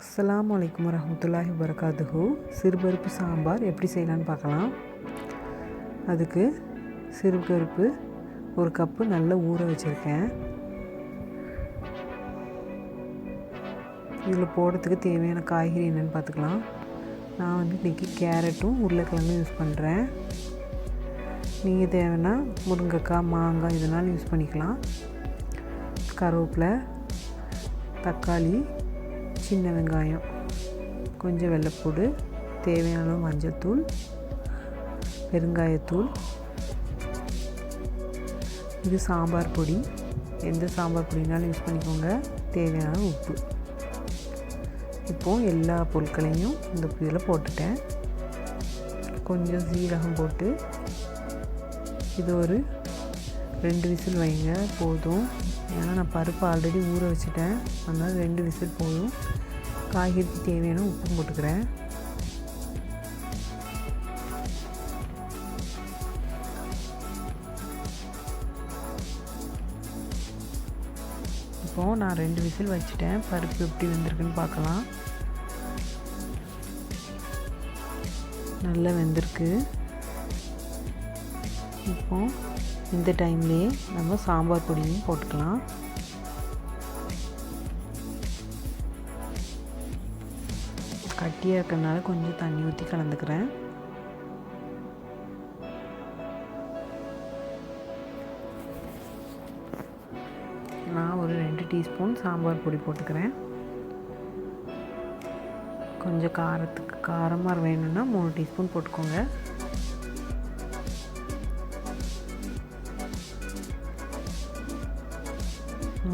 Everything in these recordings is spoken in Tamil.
அஸ்லாம் வலைக்கம் வரமத்துல்லாஹி வபரகாத்துஹு. சிறுபருப்பு சாம்பார் எப்படி செய்யலான்னு பார்க்கலாம். அதுக்கு சிறுபருப்பு ஒரு கப்பு நல்லா ஊற வச்சுருக்கேன். இதில் போடுறதுக்கு தேவையான காய்கறி என்னென்னு பார்த்துக்கலாம். நான் வந்து இன்றைக்கி கேரட்டும் உருளைக்கிழங்கும் யூஸ் பண்ணுறேன் நீங்கள் தேவைன்னா முருங்கைக்காய் மாங்காய் இதனால் யூஸ் பண்ணிக்கலாம். கருவேப்பிலை தக்காளி சின்ன வெங்காயம் கொஞ்சம் வெள்ளைப்பூடு தேவையான அளவு மஞ்சள்தூள் பெருங்காயத்தூள் இது சாம்பார் பொடி. எந்த சாம்பார் பொடினாலும் யூஸ் பண்ணிக்கோங்க. தேவையான உப்பு. இப்போது எல்லா பொருட்களையும் இந்த இதில் போட்டுட்டேன். கொஞ்சம் சீரகம் போட்டு இது ஒரு ரெண்டு விசில் வைங்க போதும். ஏன்னா நான் பருப்பு ஆல்ரெடி ஊற வச்சுட்டேன். அதனால் ரெண்டு விசில் போதும். காய்கறிக்கு தேவையான உப்பும் போட்டுக்கிறேன். இப்போது நான் ரெண்டு விசில் வச்சுட்டேன். பருப்பு எப்படி வெந்திருக்குன்னு பார்க்கலாம். நல்லா வெந்திருக்கு. இப்போ இந்த டைம்லேயே நம்ம சாம்பார் பொடியும் போட்டுக்கலாம். கட்டியாக இருக்கிறதுனால கொஞ்சம் தண்ணி ஊற்றி கலந்துக்கிறேன். நான் ஒரு ரெண்டு டீஸ்பூன் சாம்பார் பொடி போட்டுக்கிறேன். கொஞ்சம் காரத்துக்கு காரமாக வேணும்னா மூணு டீஸ்பூன் போட்டுக்கோங்க.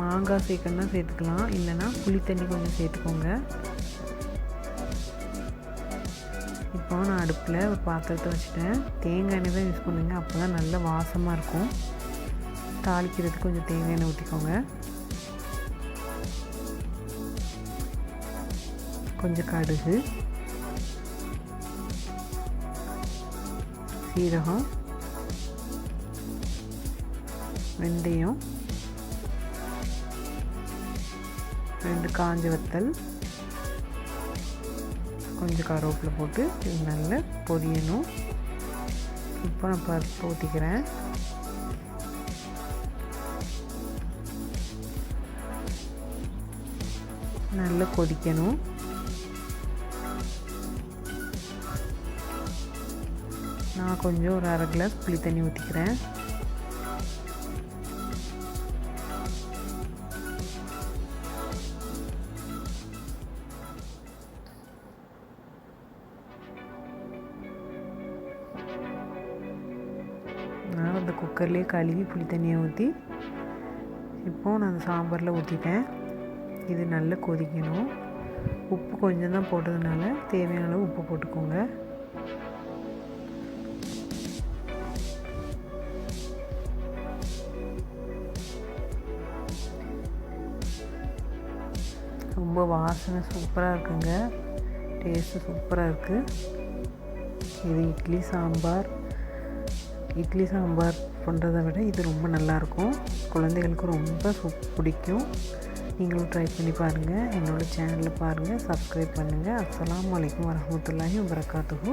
மாங்காய் சேர்க்கணும்னா சேர்த்துக்கலாம். இல்லைன்னா புளி தண்ணி கொஞ்சம் சேர்த்துக்கோங்க. இப்போ நான் அடுப்பில் ஒரு பாத்திரத்தை வச்சுட்டேன். தேங்காய் எண்ணெய் தான் யூஸ் பண்ணுங்க. அப்போ தான் நல்ல வாசமாக இருக்கும். தாளிக்கிறதுக்கு கொஞ்சம் தேங்காய் எண்ணெய் ஊற்றிக்கோங்க கொஞ்சம் கடுகு. சீரகம். வெந்தயம். ரெண்டு காஞ்ச வத்தல் கொஞ்சம் கருவேப்பிலை போட்டு இது நல்லா பொரியணும். இப்போ நான் பருப்பு ஊற்றிக்கிறேன் நல்லா கொதிக்கணும். நான் கொஞ்சம் ஒரு அரை கிளாஸ் புளி தண்ணி ஊற்றிக்கிறேன் அந்த குக்கர்லேயே கழுவி புளி தண்ணியை ஊற்றி இப்போது நான் அந்த சாம்பாரில் ஊற்றிட்டேன் இது நல்லா கொதிக்கணும். உப்பு கொஞ்சம் தான் போட்டதுனால தேவையான அளவு உப்பு போட்டுக்கோங்க. ரொம்ப வாசனை சூப்பராக இருக்குங்க. டேஸ்ட்டு சூப்பராக இருக்குது இது இட்லி சாம்பார். இட்லி சாம்பார் பண்ணுறதை விட இது ரொம்ப நல்லாயிருக்கும். குழந்தைகளுக்கு ரொம்ப சூப் பிடிக்கும். நீங்களும் ட்ரை பண்ணி பாருங்கள் என்னோடய சேனலில் பாருங்கள் சப்ஸ்கிரைப் பண்ணுங்கள் அஸ்லாம் வலைக்கம் வரமத்துல்லாஹி வரகாத்துஹூ